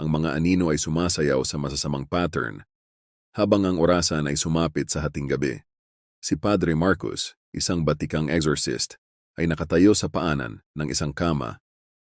ang mga anino ay sumasayaw sa masasamang pattern, habang ang orasan ay sumapit sa hating gabi. Si Padre Marcos, isang batikang exorcist, ay nakatayo sa paanan ng isang kama,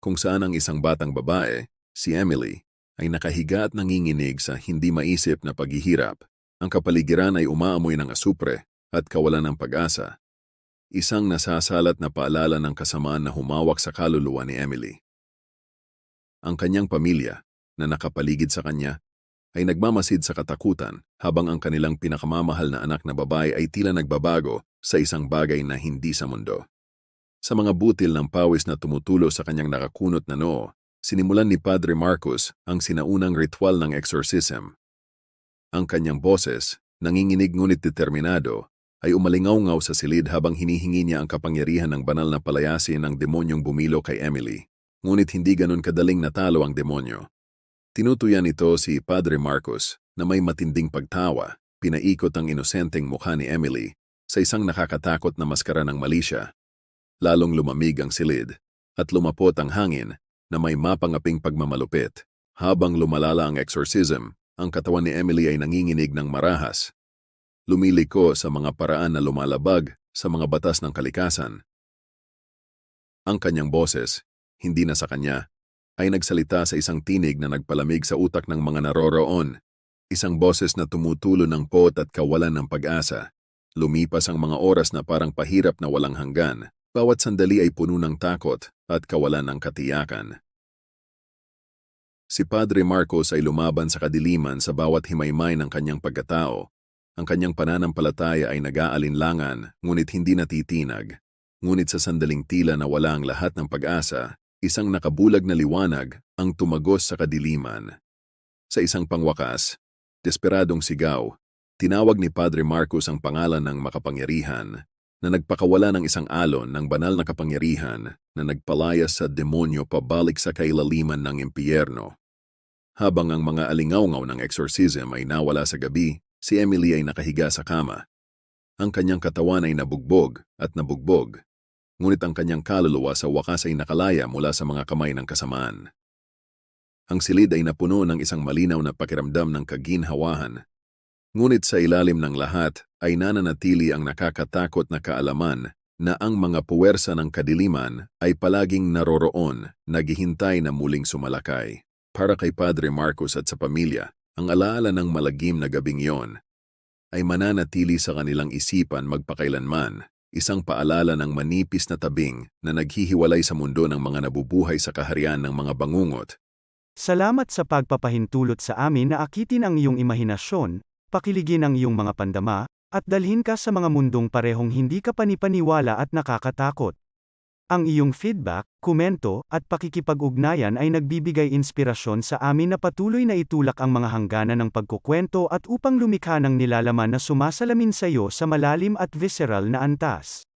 kung saan ang isang batang babae, si Emily, ay nakahiga at nanginginig sa hindi maisip na paghihirap. Ang kapaligiran ay umaamoy ng asupre at kawalan ng pag-asa. Isang nasasalat na paalala ng kasamaan na humawak sa kaluluwa ni Emily. Ang kanyang pamilya, na nakapaligid sa kanya ay nagmamasid sa katakutan habang ang kanilang pinakamamahal na anak na babae ay tila nagbabago sa isang bagay na hindi sa mundo. Sa mga butil ng pawis na tumutulo sa kanyang nakakunot na noo, sinimulan ni Padre Marcos ang sinaunang ritual ng exorcism. Ang kanyang boses, nanginginig ngunit determinado, ay umalingaw-ngaw sa silid habang hinihingi niya ang kapangyarihan ng banal na palayasin ng demonyong bumilo kay Emily. Ngunit hindi ganun kadaling natalo ang demonyo. Tinutuyan ito si Padre Marcos na may matinding pagtawa, pinaikot ang inosenteng mukha ni Emily sa isang nakakatakot na maskara ng malisya. Lalong lumamig ang silid at lumapot ang hangin na may mapangaping pagmamalupit. Habang lumalala ang exorcism, ang katawan ni Emily ay nanginginig ng marahas. Lumiliko sa mga paraan na lumalabag sa mga batas ng kalikasan. Ang kanyang boses, hindi na sa kanya, ay nagsalita sa isang tinig na nagpalamig sa utak ng mga naroroon. Isang boses na tumutulo ng pot at kawalan ng pag-asa. Lumipas ang mga oras na parang pahirap na walang hanggan. Bawat sandali ay puno ng takot at kawalan ng katiyakan. Si Padre Marcos ay lumaban sa kadiliman sa bawat himaymay ng kanyang pagkatao. Ang kanyang pananampalataya ay nag-aalinlangan, ngunit hindi natitinag. Ngunit sa sandaling tila na wala ang lahat ng pag-asa, isang nakabulag na liwanag ang tumagos sa kadiliman. Sa isang pangwakas, desperadong sigaw, tinawag ni Padre Marcos ang pangalan ng makapangyarihan na nagpakawala ng isang alon ng banal na kapangyarihan na nagpalayas sa demonyo pabalik sa kailaliman ng impyerno. Habang ang mga alingawngaw ng exorcism ay nawala sa gabi, si Emily ay nakahiga sa kama. Ang kanyang katawan ay nabugbog at nabugbog ngunit ang kanyang kaluluwa sa wakas ay nakalaya mula sa mga kamay ng kasamaan. Ang silid ay napuno ng isang malinaw na pakiramdam ng kaginhawahan. Ngunit sa ilalim ng lahat ay nananatili ang nakakatakot na kaalaman na ang mga puwersa ng kadiliman ay palaging naroroon, naghihintay na muling sumalakay. Para kay Padre Marcos at sa pamilya, ang alaala ng malagim na gabing iyon ay mananatili sa kanilang isipan magpakailanman isang paalala ng manipis na tabing na naghihiwalay sa mundo ng mga nabubuhay sa kaharian ng mga bangungot. Salamat sa pagpapahintulot sa amin na akitin ang iyong imahinasyon, pakiligin ang iyong mga pandama, at dalhin ka sa mga mundong parehong hindi ka panipaniwala at nakakatakot. Ang iyong feedback, komento, at pakikipag-ugnayan ay nagbibigay inspirasyon sa amin na patuloy na itulak ang mga hangganan ng pagkukwento at upang lumikha ng nilalaman na sumasalamin sa iyo sa malalim at visceral na antas.